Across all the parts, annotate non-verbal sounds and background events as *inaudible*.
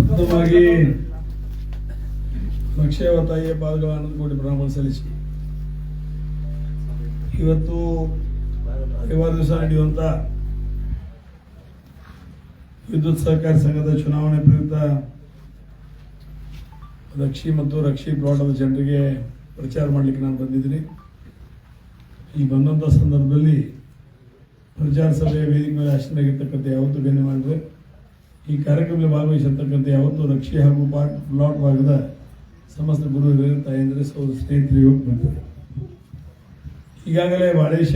ಉತ್ತಮವಾಗಿ ಲಕ್ಷೇವ ತಾಯಿಯ ಪಾದಗಳ ಆನಂದ ಕೋಟಿ ಪ್ರಣಾಮ ಸಲ್ಲಿಸಿ. ಇವತ್ತು ಐವಾರು ದಿವಸ ನಡೆಯುವಂತ ವಿದ್ಯುತ್ ಸಹಕಾರಿ ಸಂಘದ ಚುನಾವಣೆ ಪ್ರಯುಕ್ತ ರಕ್ಷಿ ಮತ್ತು ರಕ್ಷಿ ಪ್ಲಾಟದ ಜನರಿಗೆ ಪ್ರಚಾರ ಮಾಡಲಿಕ್ಕೆ ನಾನು ಬಂದಿದ್ದೀನಿ. ಈ ಬಂದಂಥ ಸಂದರ್ಭದಲ್ಲಿ ಪ್ರಚಾರ ಸಭೆಯ ವೇದಿಕೆ ಮೇಲೆ ಯಾವತ್ತು ಯಾವತ್ತೂ ಗಣ್ಯಮಾನ್ರೆ ಈ ಕಾರ್ಯಕ್ರಮದಲ್ಲಿ ಭಾಗವಹಿಸಿರ್ತಕ್ಕಂಥ ಯಾವತ್ತು ರಕ್ಷೆ ಹಾಗೂ ಪಾಟ್ ಪ್ಲಾಟ್ ಭಾಗದ ಸಮಸ್ತ ಗುರು ತಾಯಂದ್ರೆ ಸೌ ಸ್ನೇಹಿತರು ಬಂದರು ಈಗಾಗಲೇ ಬಾಡೇಶ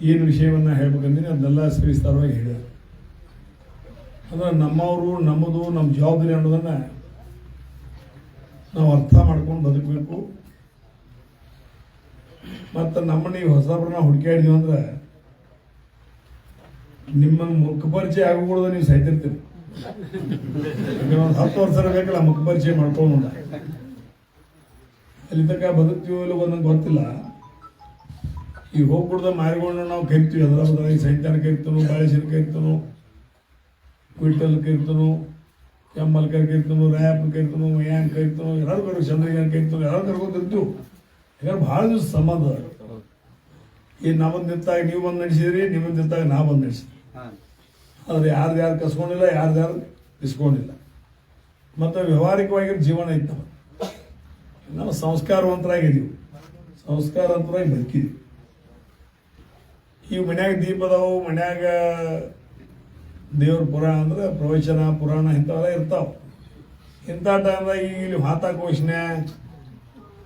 ಏನು ವಿಷಯವನ್ನ ಹೇಳ್ಬೇಕಂದ್ರೆ ಅದನ್ನೆಲ್ಲ ಸವಿಸ್ತಾರವಾಗಿ ಹೇಳಿದರು ಅಂದ್ರೆ ನಮ್ಮವರು, ನಮ್ಮದು, ನಮ್ಮ ಜವಾಬ್ದಾರಿ ಅನ್ನೋದನ್ನ ನಾವು ಅರ್ಥ ಮಾಡ್ಕೊಂಡು ಬದುಕಬೇಕು. ಮತ್ತು ನಮ್ಮನ್ನ ಈ ಹೊಸಬ್ರನ್ನ ಹುಡುಕಾಡಿದ್ವಿ ಅಂದ್ರೆ ನಿಮ್ಮನ್ನು ಮುಖಪರಿಚಯ ಆಗಕೂಡದು ನೀವು ಸಹಿತಿರ್ತೀರಿ ಒಂದು ಹತ್ತು ವರ್ಷ ಬೇಕಲ್ಲ, ಮುಖಪರಿಚಯ ಮಾಡ್ಕೊಂಡು ಅಲ್ಲಿ ತನಕ ಬದುಕ್ತೀವೋ ಇಲ್ಲೋ ಒಂದಂಗೆ ಗೊತ್ತಿಲ್ಲ. ಈಗ ಹೋಗ್ಬಿಡ್ದ ಮಾರಿಕೊಂಡು ನಾವು ಕರಿತೀವಿ. ಅದರ ಬದಲಾಗಿ ಸೈತಾನ ಕೈತನು ಬಾಳೆಶಿನ ಕೈತನು ಕ್ವಿಂಟಲ್ ಕರಿತನು, ಎಮ್ಮಲ್ ಕೈತನು ರಾಯಪ್ಪ ಕೈತನು ಮಯಾಂಗ್ ಕರಿತನು ಎಲ್ಲರೂ ಕರಿ ಚಂದ್ರಗಾನ್ ಕರಿತನು ಎಲ್ಲರೂ ಕರ್ಕೊಂತಿರ್ತೀವಿ ಯಾಕಂದ್ರೆ ಭಾಳ ದಿವಸ ಸಂಬಂಧ ಈ ನಮ್ಮದು ನಿಂತಾಗ ನೀವು ಬಂದು ನಡೆಸಿದ್ರಿ ನಿಮ್ಮದು ನಿಂತಾಗ ನಾ ಬಂದು ನಡೆಸಿದ್ರಿ. ಆದ್ರೆ ಯಾರ್ದು ಯಾರು ಕಸ್ಕೊಂಡಿಲ್ಲ, ಯಾರ್ದು ಯಾರು ಇಸ್ಕೊಂಡಿಲ್ಲ. ಮತ್ತು ವ್ಯವಹಾರಿಕವಾಗಿ ಜೀವನ ಇತ್ತು. ನಾವು ಸಂಸ್ಕಾರವಂತರಾಗಿದ್ದೀವಿ. ಸಂಸ್ಕಾರವಂತರಾಗಿ ಬದುಕಿದ್ದೀವಿ. ಈ ಮನ್ಯಾಗ ದೀಪ ಅದಾವು, ಮನ್ಯಾಗ ದೇವ್ರ ಪುರಾಣ ಅಂದ್ರೆ ಪ್ರವಚನ, ಪುರಾಣ ಇಂಥವೆಲ್ಲ ಇರ್ತಾವ. ಇಂಥ ಟೈಮ್ದಾಗ ಈಗ ಇಲ್ಲಿ ಮಾತಾ ಘೋಷಣೆ,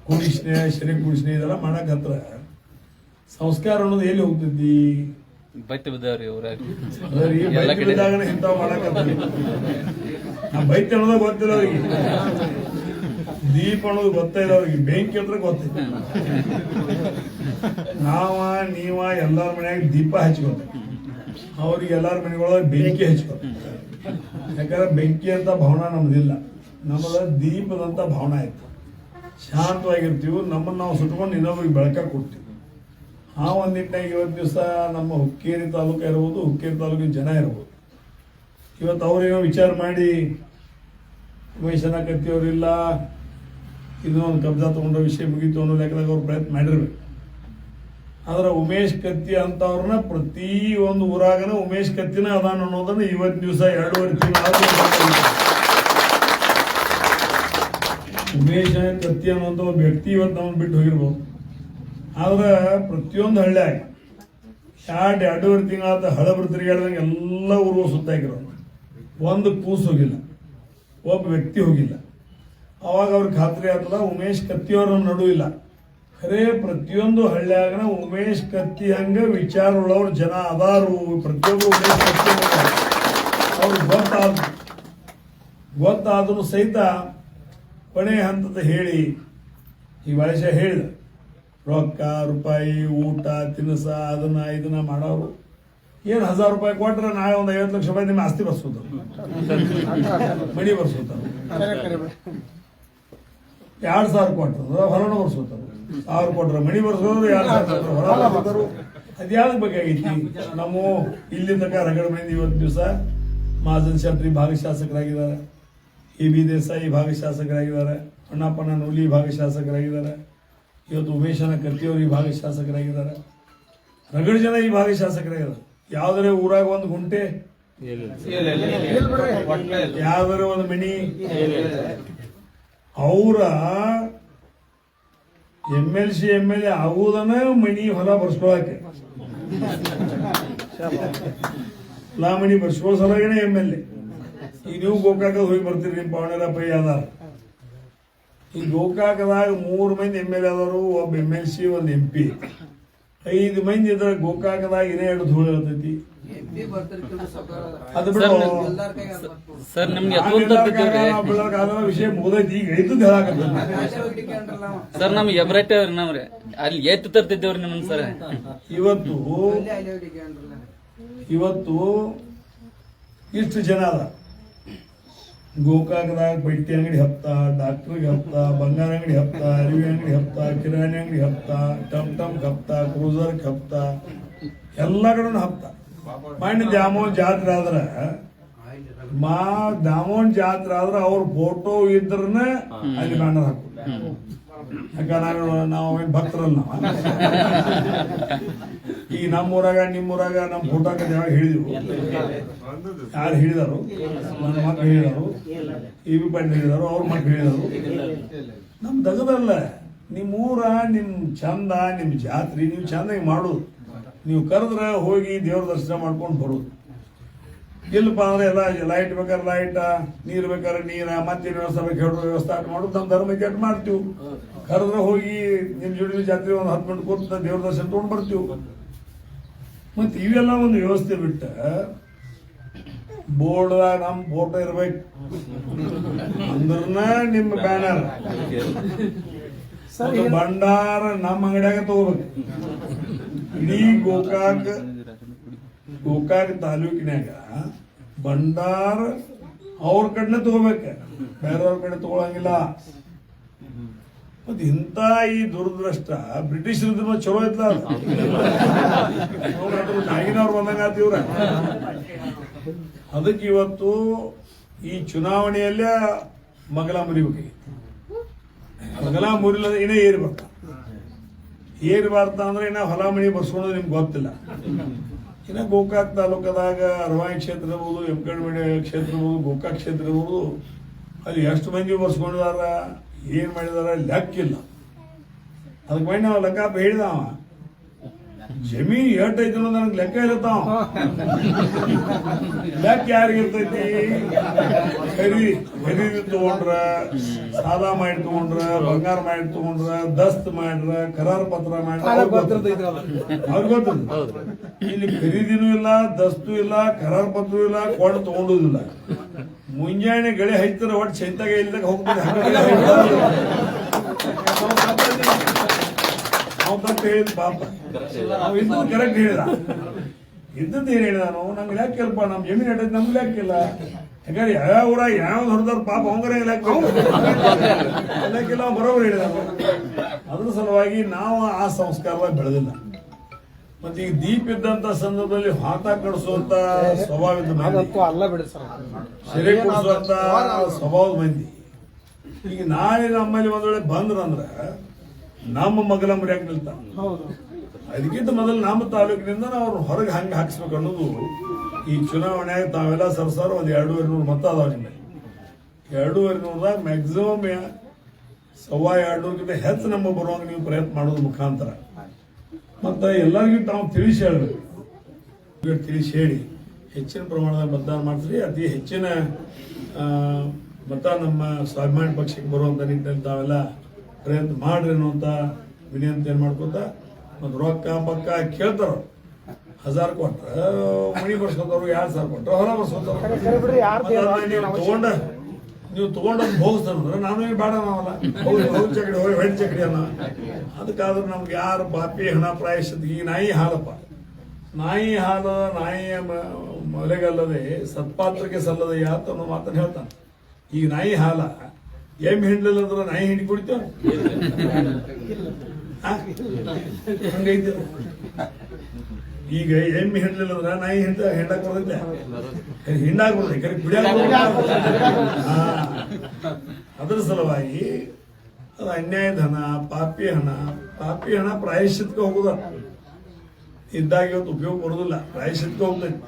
ಕುಡಿಸ್ನೆ, ಶರೀರ ಕುಡಿಸ್ನೆ ಇದೆಲ್ಲ ಮಾಡಕ್ಕೆ ಹತ್ರ. ಸಂಸ್ಕಾರ ಅನ್ನೋದು ಎಲ್ಲಿ ಹೋಗ್ತೈತಿ? ಬೈತ್ ಬಿದ್ದಾವ್ರಿ ಊರಾಗ ಎಲ್ಲ ಕಡೆ ಅನ್ನೋದು ಗೊತ್ತಿಲ್ಲ ಅವ್ರಿಗೆ. ದೀಪ ಅನ್ನೋದು ಗೊತ್ತಿಲ್ಲ ಅವ್ರಿಗೆ. ಬೆಂಕಿ ಅಂದ್ರೆ ಗೊತ್ತಿಲ್ಲ ನಾವ ನೀವ ಎಲ್ಲಾರ ಮನ್ಯಾಗ ದೀಪ ಹಚ್ಕೋತ ಅವ್ರಿಗೆ ಎಲ್ಲಾರ ಮನೆಗಳೊಳಗ ಬೆಂಕಿ ಹಚ್ಕೋತ ಯಾಕಂದ್ರೆ ಬೆಂಕಿ ಅಂತ ಭಾವನಾ ನಮ್ದಿಲ್ಲ. ನಮ್ಮದ ದೀಪದಂತ ಭಾವನಾ ಇತ್ತು. ಶಾಂತವಾಗಿರ್ತೀವಿ. ನಮ್ಮನ್ನ ನಾವು ಸುಟ್ಕೊಂಡು ಇನ್ನೊಬ್ರಿಗೆ ಬೆಳಕ ಕೊಡ್ತೀವಿ. ಆ ಒಂದು ನಿಟ್ಟಿನಾಗ ಇವತ್ತು ದಿವಸ ನಮ್ಮ ಹುಕ್ಕೇರಿ ತಾಲೂಕು ಇರ್ಬೋದು, ಹುಕ್ಕೇರಿ ತಾಲೂಕಿನ ಜನ ಇರ್ಬೋದು. ಇವತ್ತು ಅವ್ರೇನೋ ವಿಚಾರ ಮಾಡಿ ಉಮೇಶನ ಇದು ಒಂದು ಕಬ್ಜಾ ತೊಗೊಂಡೋ ವಿಷಯ ಮುಗೀತು ಅನ್ನೋ ಲೆಕ್ಕದಾಗ ಅವ್ರು ಪ್ರಯತ್ನ ಮಾಡಿರ್ಬೇಕು. ಆದ್ರೆ ಉಮೇಶ್ ಕತ್ತಿ ಅಂತವ್ರನ್ನ ಪ್ರತಿ ಒಂದು ಊರಾಗನ ಉಮೇಶ್ ಕತ್ತಿನ ಅದಾನ ಅನ್ನೋದನ್ನ ಇವತ್ತು ದಿವಸ ಎರಡೂವರೆ ತಿಂಗಳು ಉಮೇಶ ಕತ್ತಿ ಅನ್ನುವಂಥ ಒಬ್ಬ ವ್ಯಕ್ತಿ ಇವತ್ತು ನಮ್ಮನ್ನು ಬಿಟ್ಟು ಹೋಗಿರ್ಬೋದು. ಆದ್ರೆ ಪ್ರತಿಯೊಂದು ಹಳ್ಳ್ಯಾಗ ಶಾರ್ಟ್ ಎರಡೂವರೆ ತಿಂಗಳಾದ ಹಳಬರ್ತರಿಗೆ ಹೇಳ್ದಂಗೆ ಎಲ್ಲ ಊರು ಸುತ್ತಾಕಿರೋ ಒಂದು ಕೂಸು ಹೋಗಿಲ್ಲ, ಒಬ್ಬ ವ್ಯಕ್ತಿ ಹೋಗಿಲ್ಲ. ಅವಾಗ ಅವ್ರಿಗೆ ಖಾತ್ರಿ ಆಗ್ತದ ಉಮೇಶ್ ಕತ್ತಿಯವ್ರ ನಡು ಇಲ್ಲ ಖರೇ ಪ್ರತಿಯೊಂದು ಹಳ್ಳ್ಯಾಗನ ಉಮೇಶ್ ಕತ್ತಿ ಹಂಗ ವಿಚಾರ ಉಳ್ಳವ್ರ ಜನ ಅದಾರು ಪ್ರತಿಯೊಬ್ಬರು ಉಮೇಶ್ ಕತ್ತಿ ಅವ್ರಿಗೆ ಗೊತ್ತಾದ್ರು ಗೊತ್ತಾದ್ರೂ ಸಹಿತ ಕೊನೆ ಹಂತದ ಹೇಳಿ ಈ ವಯಸ್ಸ ಹೇಳಿದ. ರೊಕ್ಕ, ರೂಪಾಯಿ, ಊಟ, ತಿನಿಸ, ಅದನ್ನ ಇದನ್ನ ಮಾಡೋರು. ಏನು ಹಜಾರ್ ರೂಪಾಯಿ ಕೊಟ್ರೆ ನಾಳೆ ಒಂದು ಐವತ್ತು ಲಕ್ಷ ರೂಪಾಯಿ ನಿಮ್ಮ ಆಸ್ತಿ ಬರ್ಸೋದು. ಮಣಿ ಬರ್ಸೋತಾರ ಎರಡು ಸಾವಿರ ಕೊಟ್ಟರು ಹೊರಣ ಬರ್ಸೋತಾರ ಸಾವಿರ ಕೊಟ್ರೆ ಮಣಿ ಬರ್ಸೋದು, ಎರಡು ಸಾವಿರ ಹೊರ ಬರ್ಸೋರು ಅದ್ಯಾವ್ದು ಬೇಕಾಗೈತಿ ನಮ್ಮ ಇಲ್ಲಿಂದ ರಗಡ ಇವತ್ತು ದಿವಸ ಮಹಾಜನ್ ಶೆಟ್ಟಿ ಭಾಗ ಶಾಸಕರಾಗಿದ್ದಾರೆ ಎ ಬಿ ದೇಸಾಯಿ ಭಾಗ ಶಾಸಕರಾಗಿದ್ದಾರೆ ಅಣ್ಣಪ್ಪನ ನೂಲಿ ಭಾಗ ಶಾಸಕರಾಗಿದ್ದಾರೆ ಇವತ್ತು ಉಮೇಶನ ಕರ್ತಿಯವರು ಈ ಭಾಗ ಶಾಸಕರಾಗಿದ್ದಾರೆ. ರಗಡ ಜನ ಈ ಭಾಗ ಶಾಸಕರಾಗಿದ್ದಾರೆ. ಯಾವ್ದಾರ ಊರಾಗ ಒಂದು ಗುಂಟೆ? ಯಾವ್ದಾರ ಒಂದು ಮಿನಿ? ಅವರ M L C, M L A ಆಗುದನ್ನ ಮಣಿ ಹೊಲ ಬರ್ಸ್ಕೊಳಕ್ಕೆ. ಲಾ ಮಣಿ ಬರ್ಸ್ಕೊಳ್ಳೋ ಸಲಗೇನೆ ಎಂ ಎಲ್ ಎ. ಈಗ ನೀವು ಗೋಕಾಕ ಹೋಗಿ ಬರ್ತೀರಿ, ನಿಮ್ಮ ಪಾವಣೆರ ಪೈ ಅದಾರ ಈ ಗೋಕಾಕದಾಗ ಮೂರು ಮಂದಿ ಎಂ ಎಲ್ ಎ ಆದವರು ಒಬ್ಬ ಎಂ ಎಲ್ ಸಿ ಒಂದು ಎಂ ಪಿ. ಐದು ಮಂದಿ ಇದ್ರ ಗೋಕಾಕದಾಗ ಇದೇ ಎರಡು ಧೂಳು ಇರ್ತೈತಿ. ಅದು ಬಿಡು. ಸರ್ ನಿಮ್ಗೆ ವಿಷಯ ಮುಗ್ದೈತಿ. ಈಗ ಇದ್ದದ್ದು ಹೇಳಾಕತ್ತೀನಿ ಸರ್ ನಮ್ಗೆ ಎಬ್ರೈಟ್ ನಾವ್ರಿ. ಅಲ್ಲಿ ಎತ್ತು ತರ್ತಿದ್ದೇವ್ರಿ ನಿಮ್ಮ ಸರ್. ಇವತ್ತು ಇವತ್ತು ಇಷ್ಟು ಜನ ಅದ. ಗೋಕಾಕದಾಗ ಬಟ್ಟೆ ಅಂಗಡಿ ಹಪ್ತ ಡಾಕ್ಟ್ರಿಗೆ ಹಪ್ತ ಬಂಗಾರ ಅಂಗಡಿ ಹಪ್ತ ಅರಿವಿ ಅಂಗಡಿ ಹಪ್ತ ಕಿರಾಣಿ ಅಂಗಡಿ ಹಪ್ತ ಟಮ್ ಟಮ್ ಹಪ್ತ ಕ್ರೂಸರ್ ಹಪ್ತ ಎಲ್ಲ ಕಡೆ ಹಪ್ತ. ಮಣ್ಣು ದ್ಯಾಮೋನ್ ಜಾತ್ರೆ ಆದ್ರ ಮಾ ದ್ಯಾಮೋನ್ ಜಾತ್ರೆ ಆದ್ರ ಅವ್ರ ಫೋಟೋ ಇದ್ರನ್ನ ಅಲ್ಲಿ ಬ್ಯಾನರ್ ಹಾಕು ಯಾಕ ನಾನು ನಾವು ಏನ್ ಭಕ್ತರಲ್ಲ ನಾವು. ಈ ನಮ್ಮೂರಾಗ, ನಿಮ್ಮೂರಾಗ ನಮ್ಮ ಫೋಟೋಕ ಯಾವಾಗ ಹೇಳಿದ್ರು? ಯಾರು ಹೇಳಿದಾರು? ನನ್ನ ಮಕ್ಕಳು ಹೇಳಿದಾರು. ಇ ವಿ ಪಾಟೀಲ್ ಹೇಳಿದಾರು, ಅವ್ರ ಮಕ್ಕಳು ಹೇಳಿದಾರು. ನಮ್ ದಗದಲ್ಲ ನಿಮ್ಮ ಊರ, ನಿಮ್ ಚಂದ ನಿಮ್ಮ ಜಾತ್ರೆ, ನೀವು ಚಂದಾಗಿ ಮಾಡೋದು. ನೀವು ಕರೆದ್ರ ಹೋಗಿ ದೇವ್ರ ದರ್ಶನ ಮಾಡ್ಕೊಂಡು ಬರೋದು. ಇಲ್ಲಪ್ಪ ಅಂದ್ರೆ ಎಲ್ಲ ಲೈಟ್ ಬೇಕಾದ್ರೆ ಲೈಟ್ ನೀರು ಬೇಕಾದ್ರೆ ನೀರ ಮತ್ತೆ ವ್ಯವಸ್ಥೆ ಬೇಕು ಹೇಳೋ ವ್ಯವಸ್ಥೆ ಮಾಡೋದು ನಮ್ಮ ಧರ್ಮ ಕೆಟ್ಟ ಮಾಡ್ತೀವಿ. ಕರೆದ್ರೆ ಹೋಗಿ ನಿಮ್ ಜೋಡಿ ಜಾತ್ರೆ ಒಂದು ಹತ್ತು ಮಿನಿಟ್ ಕೂತ ದೇವ್ರ ದರ್ಶನ ತಗೊಂಡ್ ಬರ್ತೀವಿ. ಮತ್ತೆ ಇವೆಲ್ಲ ಒಂದು ವ್ಯವಸ್ಥೆ ಬಿಟ್ಟ ಬೋರ್ಡ್ದಾಗ ನಮ್ ಫೋಟೋ ಇರ್ಬೇಕು. ಅಂದ್ರನ ನಿಮ್ಮ ಬ್ಯಾನರ್ ಭಂಡಾರ ನಮ್ಮ ಅಂಗಡಿಯಾಗ ತಗೋಬೇಕು. ಇಡೀ ಗೋಕಾಕ್ ಗೋಕಾಕ್ ತಾಲೂಕಿನಾಗ ಭಂಡಾರ ಅವ್ರ ಕಡೆನೆ ತಗೋಬೇಕ. ಬೇರೆಯವ್ರ ಕಡೆ ತಗೊಳಂಗಿಲ್ಲ. ಮತ್ತೆ ಇಂತ ಈ ದುರದೃಷ್ಟ ಬ್ರಿಟಿಷರು ಚಲೋ ಇದ್ಲ ನಾಗಿನವ್ರು ಬಂದಂಗ ಆತಿವ್ರ ಅದಕ್ಕೆ ಇವತ್ತು ಈ ಚುನಾವಣೆಯಲ್ಲೇ ಮಗಲ ಮುರಿಬೇಕು ಮಗಲ ಮುರಿಲ ಏನೇ ಏರಿ ಏರಿಬಾರ್ದ ಏರಿ ಅಂದ್ರೆ ಇನ್ನ ಹೊಲ ಮಣಿ ಬರ್ಸ್ಕೊಳೋದು ನಿಮ್ಗೆ ಗೊತ್ತಿಲ್ಲ. ಇನ್ನ ಗೋಕಾಕ್ ತಾಲೂಕದಾಗ ಅರವಾಯಿ ಕ್ಷೇತ್ರ ಇರ್ಬೋದು ಎಮ್ಕಡ್ಮಡಿ ಕ್ಷೇತ್ರ ಇರ್ಬೋದು ಗೋಕಾಕ್ ಕ್ಷೇತ್ರ ಇರ್ಬೋದು ಅಲ್ಲಿ ಎಷ್ಟು ಮಂದಿ ಬರ್ಸ್ಕೊಂಡಿದಾರ ಏನು ಮಾಡಿದಾರ ಲೆಕ್ಕಿಲ್ಲ. ಅದಕ್ಕೆ ಮಾಡಿ ನಾವು ಲೆಕ್ಕ ಹೇಳಿದವ ಜಮೀನ್ ಐತಿ ಅನ್ನೋದು ನನಗೆ ಲೆಕ್ಕ ಇರುತ್ತಾವ *laughs* ಲೆಕ್ಕ ಯಾರಿಗೆ ಹೆವಿ ಖರೀದಿ ತಗೊಂಡ್ರ ಸಾಲ ಮಾಡಿ ತಗೊಂಡ್ರ ಬಂಗಾರ ಮಾಡಿ ತಗೊಂಡ್ರ ದಸ್ತ್ ಮಾಡ್ರ ಕರಾರ ಪತ್ರ ಮಾಡ್ರ ಇಲ್ಲಿ ಖರೀದಿನೂ ಇಲ್ಲ ದಸ್ತು ಇಲ್ಲ ಕರಾರ ಪತ್ರ ಇಲ್ಲ ಕೊಡ್ ತಗೊಂಡುದಿಲ್ಲ. ಮುಂಜಾನೆ ಗಳಿ ಹೈತರ ಒಟ್ಟು ಚೈತಾಗ ಇಲ್ದಾಗ ಹೋಗ್ತಾರೆ ನಾವು ತಪ್ಪು ಹೇಳಿದ್ ಪಾಪ. ನಾವು ಕರೆಕ್ಟ್ ಹೇಳಿದ. ಇದ್ದದ್ದು ಏನ್ ಹೇಳಿದ ನಾವು ನಂಗೆ ಲೆಕ್ಕಿಲ್ಪ ನಮ್ ಜಮೀನ್ ಇಟ್ಟೈತಿ ನಮ್ಗೆ ಲೆಕ್ಕಿಲ್ಲ ಯಾಕಂದ್ರೆ ಯಾವ ಊರ ಯಾವ ಹೊರದಾರ ಪಾಪ ಅವಂಗರೇ ಇಲ್ಲ ಅಲ್ಲಕಿಲ್ಲ ಅವ್ನು ಬರೋಬ್ರು ಹೇಳಿದ. ಅದ್ರ ಸಲುವಾಗಿ ನಾವು ಆ ಸಂಸ್ಕಾರವಾಗಿ ಬೆಳೆದಿಲ್ಲ. ಮತ್ತೆ ಈಗ ದೀಪ ಇದ್ದಂತ ಸಂದರ್ಭದಲ್ಲಿ ಹಾತ ಕಡಿಸುವಂತ ಸ್ವಭಾವ ಇದ್ದ ಸರ್. ಕೊಡಿಸುವಂತ ಸ್ವಭಾವದ ಮಂದಿ. ಈಗ ನಾಳೆ ನಮ್ಮಲ್ಲಿ ಒಂದ್ ವೇಳೆ ಬಂದ್ರಂದ್ರ ನಮ್ಮ ಮಗಲ ಮುರಿಯಾಕ ನಿಲ್ತಾನ. ಹೌದು. ಅದಕ್ಕಿಂತ ಮೊದಲು ನಮ್ಮ ತಾಲೂಕಿನಿಂದ ನಾವು ಅವ್ರನ್ನ ಹೊರಗೆ ಹಂಗೆ ಹಾಕಿಸ್ಬೇಕು ಅನ್ನೋದು ಈ ಚುನಾವಣೆಯಾಗ ತಾವೆಲ್ಲ ಸರ್ಸಾರ ಒಂದು ಎರಡೂವರೆ ನೂರು ಮತ ಅದಾವ ನಿಮ್ಮಲ್ಲಿ ಎರಡೂವರೆ ನೂರದಾಗ ಮ್ಯಾಕ್ಸಿಮಮ್ ಎರಡು ನೂರಕ್ಕಿಂತ ಹೆಚ್ಚು ನಮ್ಮ ಬರುವಂಗ ನೀವು ಪ್ರಯತ್ನ ಮಾಡೋದು ಮುಖಾಂತರ. ಮತ್ತ ಎಲ್ಲರಿಗೂ ನಾವು ತಿಳಿಸಿ ಹೇಳ್ಬೇಕು. ತಿಳಿಸಿ ಹೇಳಿ. ಹೆಚ್ಚಿನ ಪ್ರಮಾಣದಲ್ಲಿ ಮತದಾನ ಮಾಡ್ತೀರಿ, ಅತಿ ಹೆಚ್ಚಿನ ಮತ ನಮ್ಮ ಸ್ವಾಭಿಮಾನಿ ಪಕ್ಷಕ್ಕೆ ಬರುವಂತ ನಿಟ್ಟಿನಲ್ಲಿ ತಾವೆಲ್ಲ ಪ್ರಯತ್ನ ಮಾಡ್ರಿ ಅನ್ನುವಂತ ವಿನಯಂತ ಏನ್ ಮಾಡ್ಕೊತ ಮತ್ತು ರೊಕ್ಕ ಪಕ್ಕ ಕೇಳ್ತಾರ. ಹಜಾರ್ ಕೊಟ್ರ ಮಣಿ ಬರ್ಸ್ಕೊತಾರು ಎರಡ್ ಸಾವಿರ ಕೊಟ್ರ ಹೊರ ಬರ್ಸ್ಕೊತಾರ ನೀವು ತಗೊಂಡ ನೀವು ತಗೊಂಡ ಭೋಗಿಸ್ತಾರಂದ್ರೆ ನಾನು ಬೇಡ ನಾವಲ್ಲ. ಹೌದು ಚಕಡಿ ಹೋಗಿ ಹೆಣ್ಣು ಚಕಡಿ ಅನ್ನ ಅದಕ್ಕಾದ್ರೂ ನಮ್ಗೆ ಯಾರು ಬಾಪಿ ಹಣ ಪ್ರಾಯಶ್ ಈ ನಾಯಿ ಹಾಲಪ್ಪ. ನಾಯಿ ಹಾಲು ನಾಯಿಯ ಮೊಲೆಗಲ್ಲದೆ ಸತ್ಪಾತ್ರಕ್ಕೆ ಸಲ್ಲದೆ ಯಾತ ಅನ್ನೋ ಮಾತನ್ನು ಹೇಳ್ತಾನೆ. ಈಗ ನಾಯಿ ಹಾಲ ಎಂ ಹಿಂಡ್ಲಿಲ್ಲ ಅಂದ್ರೆ ನಾಯಿ ಹಿಂಡಿ ಕುಡಿತೇವ. ಹಂಗೈತಿ. ಈಗ ಎಮ್ಮೆ ಹಿಂಡ್ಲಿಲ್ಲ ಅಂದ್ರೆ ನಾಯಿ ಹಿಂಡ ಹಿಂಡಕ್ ಬರ್ತೈತೆ ಹಿಂಡಾಕ್ ಬರ್ತೈತೆ ಕರೆ ಹಾ. ಅದ್ರ ಸಲುವಾಗಿ ಅದು ಅನ್ಯಾಯದ ಹಣ ಪಾಪಿ ಹಣ ಪಾಪಿ ಹಣ ಪ್ರಾಯಶ್ಚಿತ್ಕ ಹೋಗುದ. ಇದ್ದಾಗ ಇವತ್ತು ಉಪಯೋಗ ಬರೋದಿಲ್ಲ ಪ್ರಾಯಶ್ಚಿತ್ಕ ಹೋಗ್ತೈತಿ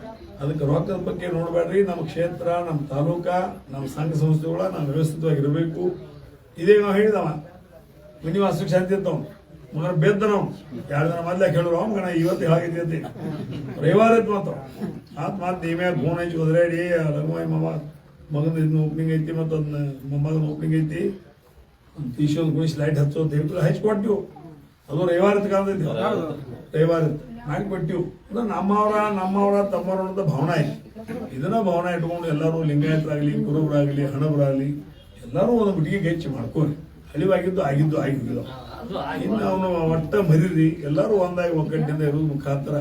ಅದಕ್ಕೆ ರೊಕ್ಕದ ಬಗ್ಗೆ ನೋಡಬೇಡ್ರಿ. ನಮ್ಮ ಕ್ಷೇತ್ರ ನಮ್ಮ ತಾಲೂಕ ನಮ್ಮ ಸಂಘ ಸಂಸ್ಥೆಗಳ ನಾವು ವ್ಯವಸ್ಥಿತವಾಗಿರ್ಬೇಕು. ಇದೇ ನಾವು ಹೇಳಿದವ. ಮನಿ ವಾಸ್ತುಕ್ ಶಾಂತಿ ಅಂತ ಮಗನ ಬೆದ್ದ ನಾವು ಎರಡು ಜನ ಮೊದ್ಲೇ ಕೇಳಿದ್ರು ಗಣ ಇವತ್ತು ಹೇಳಾಗಿದ್ದೆ ಅಂತ. ರವಿವಾರ ಇತ್ತು ಮಾತು ಆತ್ ಮಾತು ನೀವೇ ಫೋನ್ ಹಚ್ಚಿ ಒದರಾಡಿ ಲಘುವಾಯಿ ಮಮ್ಮ ಮಗನ ಇದನ್ನ ಓಪನಿಂಗ್ ಐತಿ ಮತ್ತು ಅದನ್ನ ಮೊಮ್ಮಗನ ಓಪನಿಂಗ್ ಐತಿ. ಒಂದು ಗುಣಿಸಿ ಲೈಟ್ ಹಚ್ಚೋ ಅಂತ ಹೇಳ್ತಾರೆ ಹಚ್ಚಿ ಅದು ರವಿವಾರದ ಕಾಲದಲ್ಲಿ. ರವಿವಾರ ಮಾಡಿಕೊಟ್ಟಿವು ಅಂದ್ರೆ ನಮ್ಮವರ ನಮ್ಮವರ, ತಮ್ಮವರ ಅಂತ ಭಾವನೆ ಐತಿ ಇದನ್ನ ಭಾವನೆ ಇಟ್ಕೊಂಡು ಎಲ್ಲರೂ ಲಿಂಗಾಯತರಾಗಲಿ, ಕುರುಬರಾಗಲಿ, ಹಣಬರಾಗಲಿ, ಎಲ್ಲರೂ ಒಂದು ಬಿಟ್ಟಿಗೆ ಹೆಚ್ಚು ಮಾಡ್ಕೋರಿ. ಅಳಿವಾಗಿದ್ದು ಆಗಿದ್ದು ಆಗಿದ್ದು. ಇನ್ನು ಅವನು ಒಟ್ಟ ಮರಿರಿ. ಎಲ್ಲರೂ ಒಂದಾಗಿ ಒಗ್ಗಟ್ಟಿಂದ ಇರೋದು ಮುಖಾಂತರ.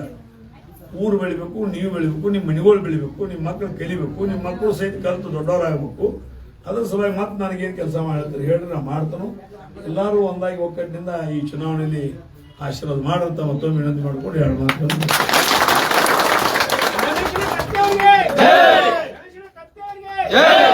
ಊರು ಬೆಳಿಬೇಕು ನೀವು ಬೆಳಿಬೇಕು ನಿಮ್ಮ ಮನೆಗಳು ಬೆಳಿಬೇಕು ನಿಮ್ಮ ಮಕ್ಕಳು ಕಲಿಬೇಕು ನಿಮ್ಮ ಮಕ್ಕಳು ಸಹಿತ ಕಲಿತು ದೊಡ್ಡವರಾಗಬೇಕು. ಅದ್ರ ಸಲುವಾಗಿ ಮತ್ತೆ ನನಗೇನು ಕೆಲಸ ಮಾಡ್ತಾರೆ ಹೇಳಿ ನಾ ಮಾಡ್ತಾನು. ಎಲ್ಲರೂ ಒಂದಾಗಿ ಒಗ್ಗಟ್ಟಿನಿಂದ ಈ ಚುನಾವಣೆಯಲ್ಲಿ ಆಶೀರ್ವಾದ ಮಾಡುತ್ತ ಮತ್ತೊಮ್ಮೆ ವಿನಂತಿ ಮಾಡಿಕೊಂಡು ಎರಡು ಮಾತು Yeah!